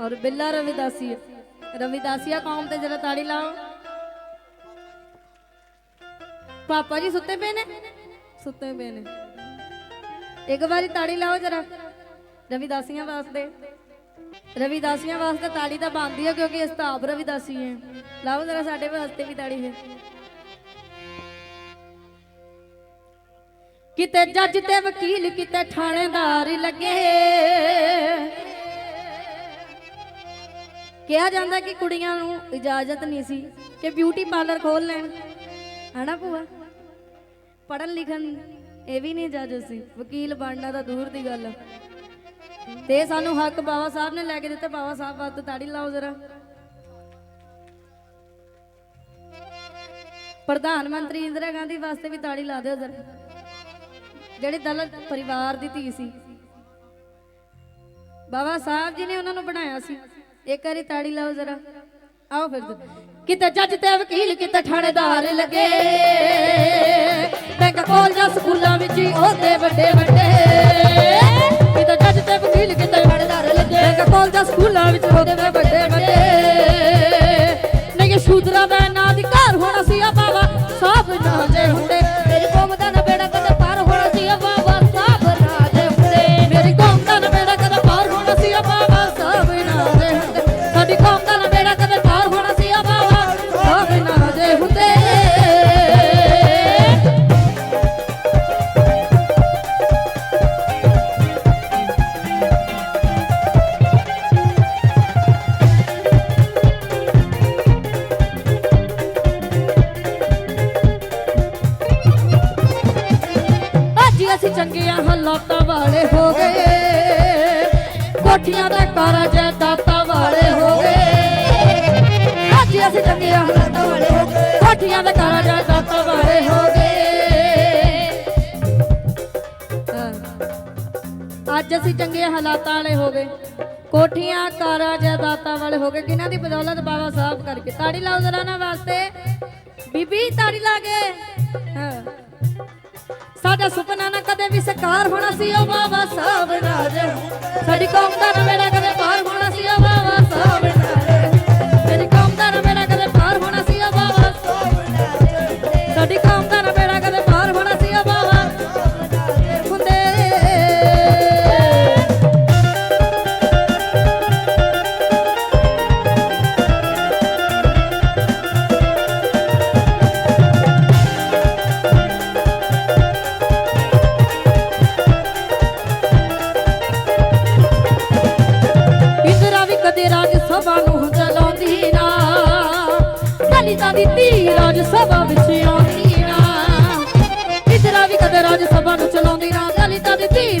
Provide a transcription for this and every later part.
ਔਰ ਬਿੱਲਾ ਰਵਿਦਾਸੀ। ਰਵਿਦਾਸੀਆ ਕੌਮ ਤੇ ਜਰਾ ਤਾੜੀ ਲਾਓ। ਪਾਪਾ ਜੀ ਸੁੱਤੇ ਪਏ ਨੇ? ਸੁੱਤੇ ਪਏ ਨੇ। ਇੱਕ ਵਾਰੀ ਤਾੜੀ ਲਾਓ ਜਰਾ। ਰਵਿਦਾਸੀਆਂ ਵਾਸਤੇ। ਰਵਿਦਾਸੀਆਂ ਵਾਸਤੇ ਤਾੜੀ ਤਾਂ ਬੰਦੀ ਹੈ ਕਿਉਂਕਿ ਇਸ ਤਾਂ ਆਪ ਰਵਿਦਾਸੀ ਹੈ ਲਾਓ ਜਰਾ ਸਾਡੇ ਵਾਸਤੇ ਵੀ ਤਾੜੀ ਫਿਰ। ਕਿਤੇ ਜੱਜ ਤੇ ਵਕੀਲ, ਕਿਤੇ ਥਾਣੇਦਾਰ ਲੱਗੇ। ਕਿਹਾ ਜਾਂਦਾ ਕਿ ਕੁੜੀਆਂ ਨੂੰ ਇਜਾਜ਼ਤ ਨਹੀਂ ਸੀ ਕਿ ਬਿਊਟੀ ਪਾਰਲਰ ਖੋਲ ਲੈਣ। ਹਨਾ ਭੂਆ? ਪੜਨ ਲਿਖਣ ਇਹ ਵੀ ਨਹੀਂ ਇਜਾਜ਼ਤ ਸੀ। ਵਕੀਲ ਬਣਨਾ ਤਾਂ ਦੂਰ ਦੀ ਗੱਲ ਤੇ ਸਾਨੂੰ ਹੱਕ ਬਾਬਾ ਸਾਹਿਬ ਨੇ ਲੈ ਕੇ ਦਿੱਤੇ। ਬਾਬਾ ਸਾਹਿਬ ਵਾਸਤੇ ਤਾੜੀ ਲਾਓ ਜ਼ਰਾ। ਪ੍ਰਧਾਨ ਮੰਤਰੀ ਇੰਦਰਾ ਗਾਂਧੀ ਵਾਸਤੇ ਵੀ ਤਾੜੀ ਲਾ ਦਿਓ ਜ਼ਰਾ। ਜਿਹੜੇ ਦਲਿਤ ਪਰਿਵਾਰ ਦੀ ਧੀ ਸੀ। ਬਾਬਾ ਸਾਹਿਬ ਜੀ ਨੇ ਉਹਨਾਂ ਨੂੰ ਬਣਾਇਆ ਸੀ। ਇੱਕ ਵਾਰੀ ਤਾੜੀ ਲਾਓ ਜ਼ਰਾ। ਆਓ ਫਿਰ ਕਿਤੇ ਜੱਜ ਤੇ ਵਕੀਲ, ਕਿਤੇ ਥਾਣੇਦਾਰ ਲੱਗੇ। ਬੈਂਕ ਕਾਲਜਾਂ ਸਕੂਲਾਂ ਵਿੱਚ ਹੀ ਉਹਦੇ ਵੱਡੇ ਵੱਡੇ। ਕਿਤੇ ਜੱਜ ਤੇ ਵਕੀਲ, ਕਿਤੇ ਥਾਣੇਦਾਰ ਲੱਗੇ। ਬੈਂਕ ਕਾਲਜਾਂ ਸਕੂਲਾਂ ਵਿੱਚ ਉਹਦੇ ਵੱਡੇ। ਚੰਗੀਆਂ ਹਾਲਾਤਾਂ ਵਾਲੇ ਹੋ ਗਏ। ਕੋਠੀਆਂ ਤੇ ਕਾਰਾਂ ਜਾਇਦਾਦਾਂ ਵਾਲੇ ਹੋ ਗਏ। ਅੱਜ ਅਸੀਂ ਚੰਗੀਆਂ ਹਾਲਾਤਾਂ ਵਾਲੇ ਹੋ ਗਏ। ਕੋਠੀਆਂ ਤੇ ਕਾਰਾਂ ਜਾਇਦਾਦਾਂ ਵਾਲੇ ਹੋ ਗਏ। ਅੱਜ ਅਸੀਂ ਚੰਗੇ ਹਾਲਾਤਾਂ ਵਾਲੇ ਹੋ ਗਏ। ਕੋਠੀਆਂ ਕਾਰਾਂ ਜਾਇਦਾਦਾਂ ਵਾਲੇ ਹੋ ਗਏ। ਕਿਹਨਾਂ ਦੀ ਬਦੌਲਤ ਬਾਬਾ ਸਾਹਿਬ ਕਰਕੇ। ਤਾੜੀ ਲਾਓ ਜ਼ਰਾ ਨਾ ਵਾਸਤੇ। ਬੀਬੀ, ਤਾੜੀ ਲਾ ਕੇ। ਹਾਂ। ਸਾਡਾ ਸੁਪਨਾ ਵੀ ਸਾਕਾਰ ਹੋਣਾ ਸੀ ਉਹ ਬਾਬਾ ਸਾਹਿਬ ਨਾਲ ਸਾਡੀ ਕੌਮ ਦਾ ਨਾ ਸਭਾ ਨੂੰ ਚਲਾਉਂਦੀ ਨਾ। ਦਲਿਤਾਂ ਦੀ ਧੀ ਰਾਜ ਸਭਾ ਵਿੱਚ ਆਉਂਦੀ ਨਾ। ਇੰਦਰਾ ਵੀ ਕਦੇ ਰਾਜ ਸਭਾ ਨੂੰ ਚਲਾਉਂਦੀ ਨਾ। ਦਲਿਤਾਂ ਦੀ ਧੀ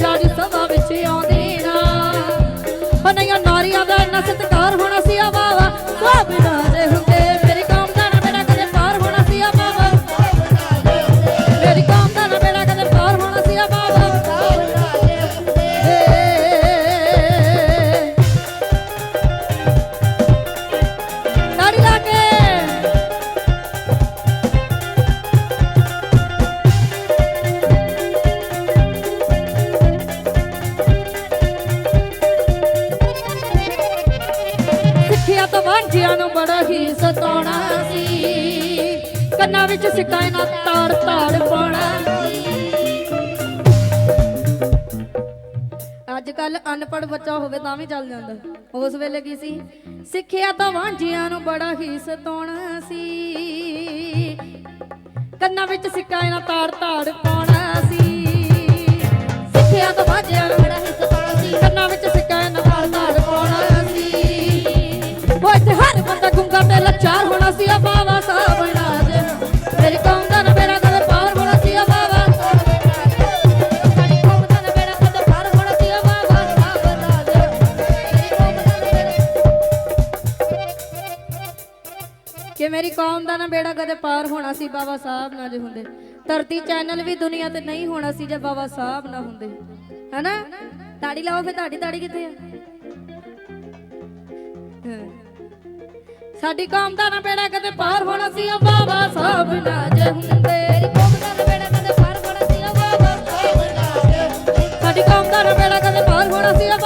ਹੀ ਸੀ। ਕੰਨਾਂ ਵਿੱਚ ਸਿੱਕਾ ਇਹਨਾਂ ਤਾੜ ਤਾੜ ਪਾਉਣਾ ਅੱਜ ਕੱਲ ਅਨਪੜ੍ਹ ਬੱਚਾ ਹੋਵੇ ਤਾਂ ਵੀ ਚੱਲ ਜਾਂਦਾ। ਉਸ ਵੇਲੇ ਕੀ ਸੀ? ਸਿੱਖਿਆ ਤਾਂ ਵਾਂਝਿਆਂ ਨੂੰ ਬੜਾ ਹੀ ਸਤਾਉਣਾ ਸੀ। ਕੰਨਾਂ ਵਿੱਚ ਸਿੱਕਾ ਇਹਨਾਂ ਤਾੜ ਤਾੜ ਤੇ ਹੋਣਾ ਸੀ ਆ ਬਾਬਾ ਸਾਹਿਬ ਨਾਜ ਮੇਰੀ ਕੌਮ ਦਾ। ਨਾ ਮੇਰਾ ਕਦੇ ਪਾਰ ਹੋਣਾ ਸੀ ਆ ਬਾਬਾ ਕਿ ਮੇਰੀ ਕੌਮ ਦਾ ਨਾ ਬੇੜਾ ਕਦੇ ਪਾਰ ਹੋਣਾ ਸੀ ਬਾਬਾ ਸਾਹਿਬ ਨਾ ਜੇ ਹੁੰਦੇ। ਧਰਤੀ ਚੈਨਲ ਵੀ ਦੁਨੀਆ ਤੇ ਨਹੀਂ ਹੋਣਾ ਸੀ ਜੇ ਬਾਬਾ ਸਾਹਿਬ ਨਾ ਹੁੰਦੇ। ਹਨਾ? ਤਾੜੀ ਲਾਓ ਫੇ ਤੁਹਾਡੀ ਤਾੜੀ ਕਿੱਥੇ ਆ? ਸਾਡੀ ਕੌਮ ਦਾ ਨਾ ਬੇੜਾ ਕਦੇ ਪਾਰ ਹੋਣਾ ਸੀ ਉਹ ਬਾਬਾ ਸਾਹਿਬ ਨਾ ਜੇ ਹੁੰਦੇ ਕੌਮ ਦਾ ਨਾ ਬੇੜਾ ਕਦੇ ਪਾਰ ਹੋਣਾ ਸੀ ਉਹ ਬਾਬਾ ਸਾਹਿਬ ਨਾ ਜੇ ਸਾਡੀ ਕੌਮ ਦਾ ਨਾ ਬੇੜਾ ਕਦੇ ਪਾਰ ਹੋਣਾ ਸੀ ਉਹ